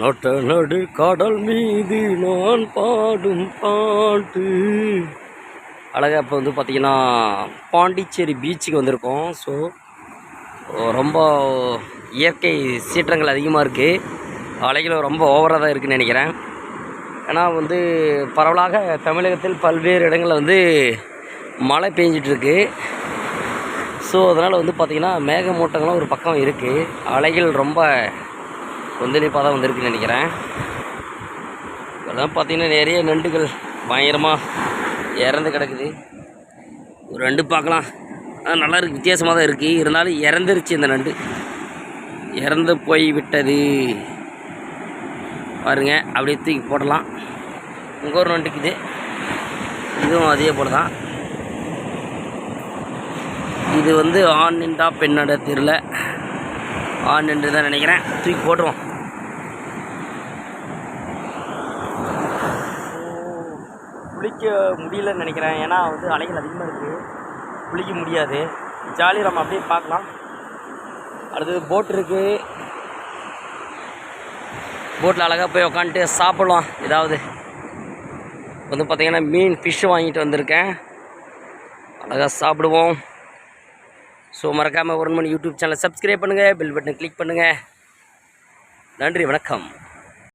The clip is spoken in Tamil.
நொட்ட நடு கடல் மீது நான் பாடும் பாட்டு. அழகாக இப்போ வந்து பார்த்திங்கன்னா பாண்டிச்சேரி பீச்சுக்கு வந்திருக்கோம். ஸோ ரொம்ப இயற்கை சீற்றங்கள் அதிகமாக இருக்குது அலைகளும் ரொம்ப ஓவராக தான் இருக்குதுன்னு நினைக்கிறேன். ஏன்னா வந்து பரவலாக தமிழகத்தில் பல்வேறு இடங்களில் வந்து மழை பெஞ்சிட்ருக்கு ஸோ அதனால் வந்து பார்த்திங்கன்னா மேகமூட்டங்களும் ஒரு பக்கம் இருக்குது அலைகள் ரொம்ப கொந்தளிப்பாக தான் வந்திருக்குன்னு நினைக்கிறேன். இதெல்லாம் பார்த்திங்கன்னா நிறைய நண்டுகள் பயங்கரமாக இறந்து கிடக்குது. ஒரு நண்டு பார்க்கலாம். ஆனால் நல்லா இருக்குது வித்தியாசமாக தான் இருக்குது இருந்தாலும் இறந்துருச்சு இந்த நண்டு. இறந்து போய் விட்டது. பாருங்க அப்படியே தூக்கி போடலாம். இங்கே ஒரு நண்டுக்குது இதுவும் அதே போல தான் இது வந்து ஆண் நின்றா பெண்ணோட தெரியல ஆண் நின்று தான் நினைக்கிறேன். தூக்கி போட்டுருவோம். குளிக்க முடியலன்னு நினைக்கிறேன். ஏன்னா வந்து அலைகள் அதிகமாக இருக்குது குளிக்க முடியாது. ஜாலியாக நம்ம அப்படியே பார்க்கலாம். அடுத்தது போட் இருக்குது போட்டில் அழகாக போய் உக்காந்துட்டு சாப்பிடலாம். ஏதாவது. வந்து பார்த்திங்கன்னா மீன் ஃபிஷ்ஷு வாங்கிட்டு வந்திருக்கேன். அழகாக சாப்பிடுவோம். ஸோ மறக்காமல் ஒரு மணி யூடியூப் சேனலை சப்ஸ்கிரைப் பண்ணுங்கள் பெல் பட்டனை கிளிக் பண்ணுங்கள் நன்றி வணக்கம்.